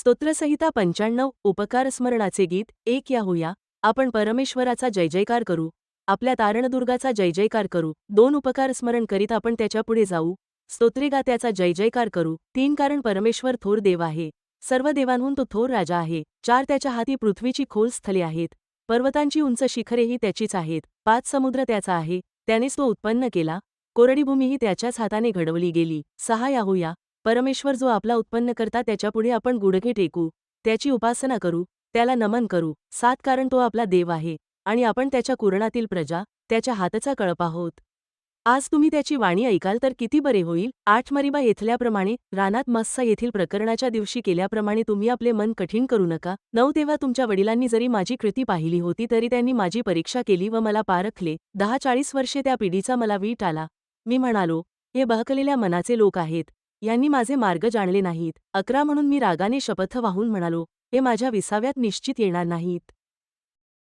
स्तोत्रसंहिता पंच्याण्णव उपकार स्मरणाचे गीत एक या होया. आपण परमेश्वराचा जय जयकार करू. आपल्या तारणदुर्गाचा जय जयकार करू. दोन उपकार स्मरण करीत आपण त्याच्यापुढे जाऊ. स्तोत्रेगा त्याचा जय जयकार करू. तीन कारण परमेश्वर थोर देव आहे. सर्व देवांहून तो थोर राजा आहे. चार त्याच्या हाती पृथ्वीची खोल स्थले आहेत. पर्वतांची उंच शिखरेही त्याचीच आहेत. पाच समुद्र त्याचा आहे. त्यानेच तो उत्पन्न केला. कोरडी भूमीही त्याच्याच हाताने घडवली गेली. सहा याहूया परमेश्वर जो आपला उत्पन्न करता त्याच्यापुढे आपण गुडघे टेकू त्याची उपासना करू त्याला नमन करू. सात कारण तो आपला देव आहे आणि आपण त्याच्या कुरणातील प्रजा त्याच्या हातचा कळप आहोत. आज तुम्ही त्याची वाणी ऐकाल तर किती बरे होईल. आठ मरिबा येथल्याप्रमाणे रानात मस्सा येथील प्रकरणाच्या दिवशी केल्याप्रमाणे तुम्ही आपले मन कठीण करू नका. नऊ तेव्हा तुमच्या वडिलांनी जरी माझी कृती पाहिली होती तरी त्यांनी माझी परीक्षा केली व मला पारखले. दहा चाळीस वर्षे त्या पिढीचा मला वीट आला. मी म्हणालो हे बहकलेल्या मनाचे लोक आहेत. यांनी माझे मार्ग जाणले नाहीत. अकरा म्हणून मी रागाने शपथ वाहून म्हणालो हे माझ्या विसाव्यात निश्चित येणार नाहीत.